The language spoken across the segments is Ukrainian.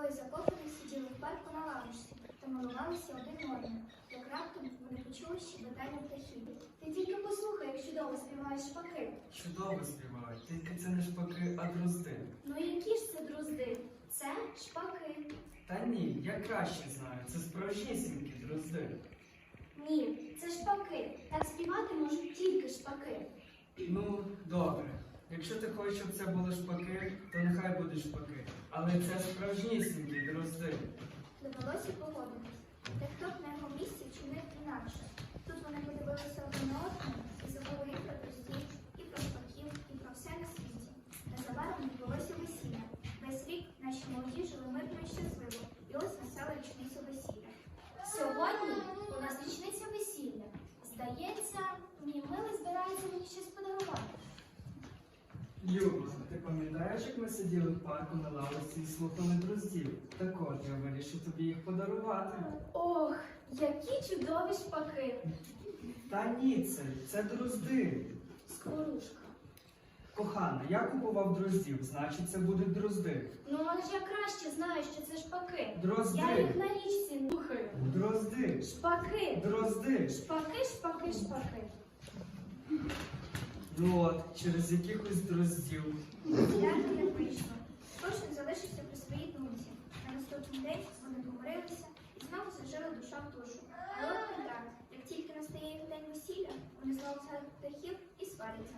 Двоє закоханих сиділи в парку на лавочці та милувалися один одним. Як раптом вони почули щебетання птахів. Ти тільки послухай, як чудово співають шпаки. Чудово співають, тільки це не шпаки, а дрозди. Ну які ж це друзди? Це шпаки. Та ні, я краще знаю, це справжнісінькі дрозди. Ні, це шпаки. Так співати можуть тільки шпаки. Ну, добре. Якщо ти хочеш, щоб це були шпаки, то нехай будуть шпаки. Але це справжнісінькі дрозди. Довелося погодитись. Та хто б на його вчинив інакше. Тут вони подивилися один на одного і забули і про друзів, і про шпаків, і про все на світі. Незабаром відбулося весілля. Весь рік наші молоді жили мирно і щасливо, і ось настала річниця весілля. Сьогодні у нас річниця весілля. Здається, мій милий збирається мені щось подарувати. Люба, ти пам'ятаєш, як ми сиділи в парку на лавочці і слухали дроздів? Так от я вирішив тобі їх подарувати. Ох, які чудові шпаки! Та ні, це, це дрозди. Скорушка. Кохана, я купував дроздів, значить це будуть дрозди. Ну, але ж я краще знаю, що це шпаки. Дрозди. Я їх на річці нюхаю. Дрозди. Шпаки. Дрозди. Шпаки, шпаки, шпаки. От, через якихось дроздів. Як не вийшло. Кожен залишився при своїй думці. На наступний день вони помирилися і знову зажили душа в душу. Але от так. Як тільки настає їх день весілля, вони знову садять птахів і сваряться.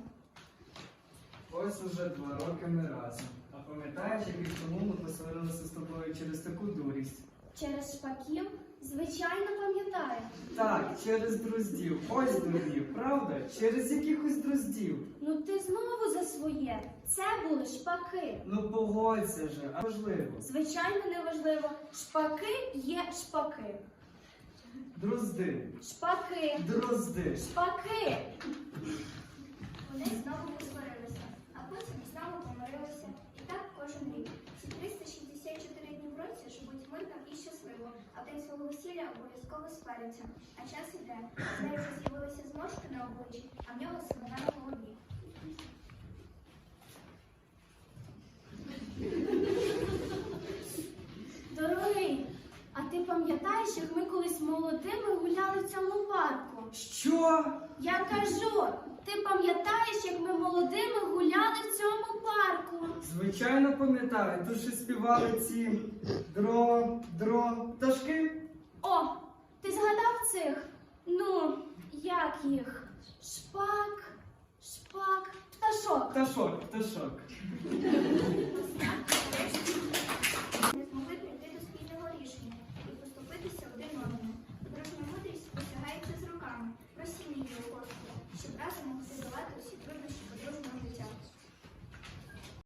Ось уже два роки ми разом. А пам'ятаєш, як рік тому ми посварилися з тобою через таку дурість? Через шпаків? Звичайно, пам'ятаю. Так, через дроздів. Ось дурів, правда? Через якихось дроздів. Ну ти знову за своє. Це були шпаки. Ну погодься же, а важливо. Звичайно, неважливо. Шпаки є шпаки. Дрозди. Шпаки. Дрозди. Шпаки. Вони знову посварилися, а потім знову помирилися. І так кожен рік. Ці 364 дні в році живуть мирно і щасливо, а в день свого весілля обов'язково сваряться. А час іде. Здається, з'явилися зморшки на обличчі, а в нього семена на голові. Дорогий, а ти пам'ятаєш, як ми колись молодими гуляли в цьому парку? Що? Я кажу, ти пам'ятаєш, як ми молодими гуляли в цьому парку? Звичайно пам'ятаю, тут ще співали ці дро, дро, пташки. О, ти згадав цих? Ну, як їх? Шпак, шпак, пташок. Пташок, пташок.